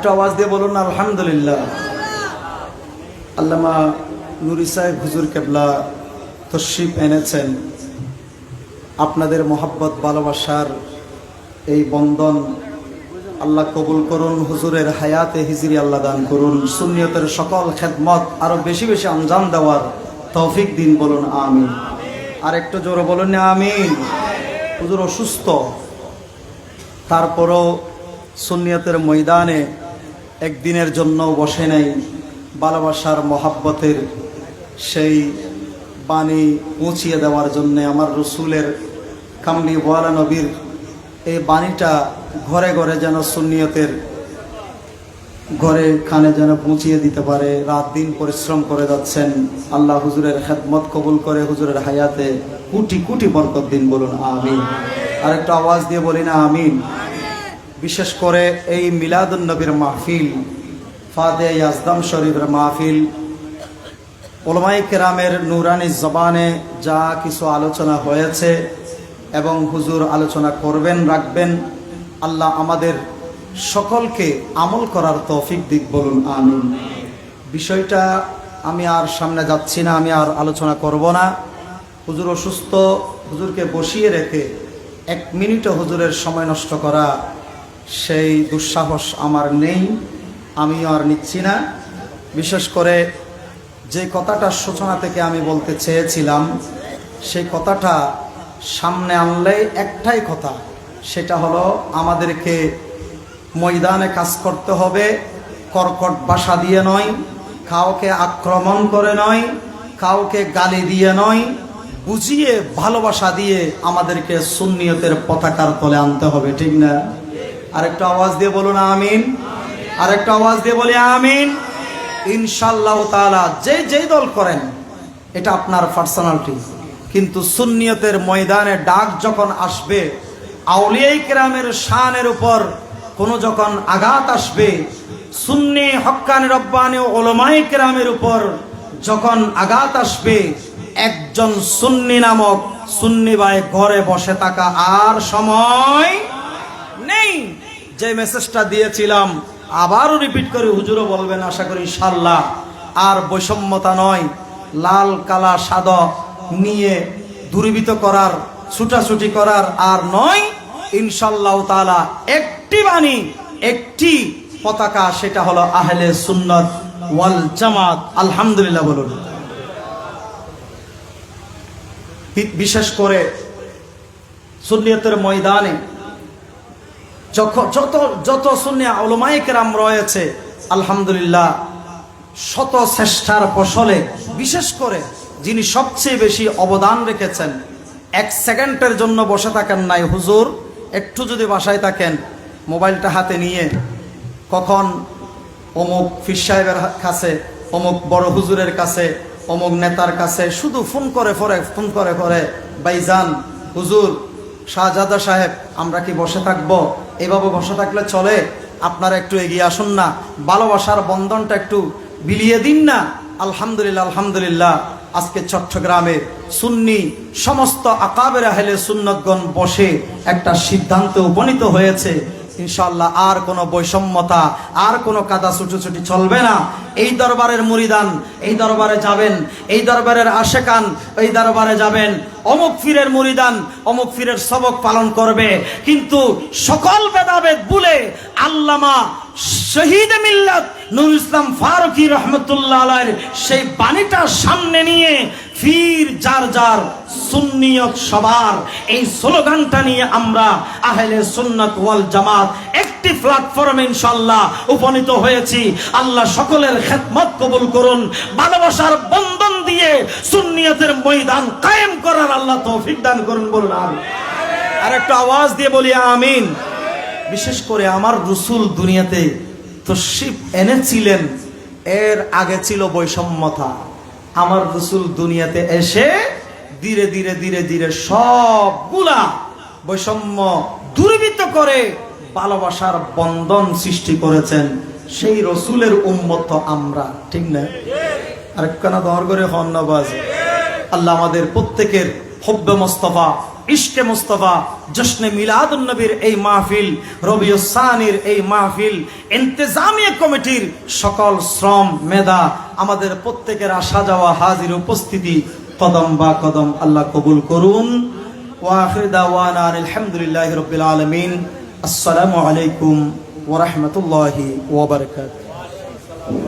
আরেকটু আওয়াজ দিয়ে বলুন, আলহামদুলিল্লাহ। আল্লামা নুরি সাহেব হুজুর কেবলা তশিফ এনেছেন। আপনাদের মোহাব্বত, ভালোবাসার এই বন্ধন আল্লাহ কবুল করুন, হুজুরের হায়াতে হিজরি আল্লাহ দান করুন। সুন্নিয়তের সকল খেদমত আরও বেশি বেশি আঞ্জাম দেওয়ার তৌফিক দিন বলুন আমি আর একটু জোরে বলুন না, আমিন। হুজুর অসুস্থ। তারপরও সুন্নিয়তের ময়দানে একদিনের জন্য বসে নেই ভালোবাসার মহাব্বতের সেই বাণী পৌঁছিয়ে দেওয়ার জন্য আমার রসুলের কামলি ওয়ালা নবীর এই বাণীটা ঘরে ঘরে যেন সুন্নিয়তের ঘরে খানে যেন পৌঁছিয়ে দিতে পারে, রাত দিন পরিশ্রম করে যাচ্ছেন। আল্লাহ হুজুরের খেদমত কবুল করে হুজুরের হায়াতে কুটি কুটি বরকত দিন বলুন, আমিন। আরেকটা আওয়াজ দিয়ে বলি না, আমিন। বিশেষ করে এই মিলাদুন নবীর মাহফিল ফাদে ইয়াজদাম শরীফের মাহফিল ওলমাই কেরামের নুরানি জবানে যা কিছু আলোচনা হয়েছে এবং হুজুর আলোচনা করবেন, রাখবেন, আল্লাহ আমাদের সকলকে আমল করার তৌফিক দিক বলুন, আমিন। বিষয়টা আমি আর সামনে যাচ্ছি না, আমি আর আলোচনা করব না। হুজুর অসুস্থ, হুজুরকে বসিয়ে রেখে এক মিনিটও হুজুরের সময় নষ্ট করা সেই দুঃসাহস আমার নেই, আমিও আর নিচ্ছি না। বিশেষ করে যে কথাটা সূচনা থেকে আমি বলতে চেয়েছিলাম, সেই কথাটা সামনে আনলে একটাই কথা, সেটা হলো আমাদেরকে ময়দানে কাজ করতে হবে, কর্কট বাসা দিয়ে নয়, কাউকে আক্রমণ করে নয়, কাউকে গালি দিয়ে নয়, বুঝিয়ে ভালোবাসা দিয়ে আমাদেরকে সুন্নিয়তের পতাকার তলে আনতে হবে, ঠিক না? আরেকটা আওয়াজ দিয়ে বলুন আমিন। আরেকটা আওয়াজ দিয়ে বলি আমিন। ইনশাল্লাহ তাআলা যে যেই দল করেন, এটা আপনার পার্সোনালিটি কিন্তু সুন্নিয়তের ময়দানে ডাক যখন আসবে, আউলিয়াই কেরামের শানের উপর কোনো যখন আঘাত আসবে, সুন্নি হক্কানি রব্বানি ওলমাই কেরামের উপর যখন আঘাত আসবে, একজন সুন্নি নামক সুন্নি ভাই ঘরে বসে থাকা আর সময় নেই। যে মেসেজটা দিয়েছিলাম, আবারও রিপিট করে হুজুরও বলবেন, আশা করি ইনশাল্লাহ আর বৈষম্যতা নয়, লাল, কালা, সাদ নিয়ে দূরীভূত করার, ছুটাছুটি করার আর নয় ইনশাল্লাহ তাআলা একটি বাণী, একটি পতাকা, সেটা হলো আহলে সুন্নত ওয়াল জামাত। আলহামদুলিল্লাহ বলুন। বিশেষ করে সুন্নিয়তের ময়দানে যখন যত যত শূন্য ওলমাই কেরাম রয়েছে, আলহামদুলিল্লাহ, শত চেষ্টার ফসলে, বিশেষ করে যিনি সবচেয়ে বেশি অবদান রেখেছেন, এক সেকেন্ডের জন্য বসে থাকেন নাই হুজুর, একটু যদি বাসায় থাকেন, মোবাইলটা হাতে নিয়ে, কখন অমুক ফির সাহেবের কাছে, অমুক বড় হুজুরের কাছে, অমুক নেতার কাছে, শুধু ফোন করে পরে ফোন করে পরে বাইজান হুজুর, শাহজাদা সাহেব, আমরা কি বসে থাকব? এভাবে বসে থাকলে চলে। আপনারা একটু এগিয়ে আসুন না। ভালোবাসার বন্ধনটা একটু বিলিয়ে দিন না। আলহামদুলিল্লাহ আলহামদুলিল্লাহ। আজকে চট্টগ্রামে সুন্নি সমস্ত আকাবের হেলে সুন্নতগণ বসে একটা সিদ্ধান্তে উপনীত হয়েছে। ইনশাল্লাহ আর কোনো বৈষম্যতা, আর কোনো কাদা ছুটোছুটি চলবে না। এই দরবারের মুরিদান, এই দরবারে যাবেন, এই দরবারের আশেকান, এই দরবারে যাবেন। অমুক ফিরের মুরিদান, অমুক ফিরের সবক পালন করবে। কিন্তু সকল বেদাবেদ বলে আল্লামা শহীদ মিল্লাত নুর ইসলাম ফারুকি রহমতুল্লাহ আলাইয়ের সেই বাণীটা সামনে নিয়ে ফির যার যার সুন্নিয়ত সবার এই স্লোগানটা নিয়ে আমরা আহলে সুন্নাত ওয়াল জামাত একটি প্ল্যাটফর্মে ইনশাল্লাহ উপনীত হয়েছি আল্লাহ সকলের খেদমত কবুল করুন, ভালোবাসার বন্ধন দিয়ে সুন্নিয়তের ময়দান কায়েম করার আল্লাহ তৌফিক দান করুন বলুন। আর একটা আওয়াজ দিয়ে বলি, আমিন বিশেষ করে আমার রসুল দুনিয়াতে তশিফ এনেছিলেন। এর আগে ছিল বৈষম্যতা। আমার রসুল দুনিয়াতে এসে ধীরে ধীরে ধীরে ধীরে সবগুলা বৈষম্য দূরীভূত করে ভালোবাসার বন্ধন সৃষ্টি করেছেন। সেই রসুলের উম্মত তো আমরা, ঠিক না? আরেকখানা দর করে হন্নবাজ আল্লাহ আমাদের প্রত্যেকের হব্বে মোস্তফা ইশকে মুস্তফা, জশ্নে নবীর এই মাহফিল রবিউসানির এই মাহফিল, ইন্তেজামিয়া কমিটির সকল শ্রম, মেধা, আমাদের প্রত্যেকের আসা যাওয়া হাজির উপস্থিতি, কদম বা কদম আল্লাহ কবুল করুন। আলহামদুলিল্লাহ রবিল আলমিন। আসসালামু আলাইকুম ওরহমতুল্লাহি ওবরকাত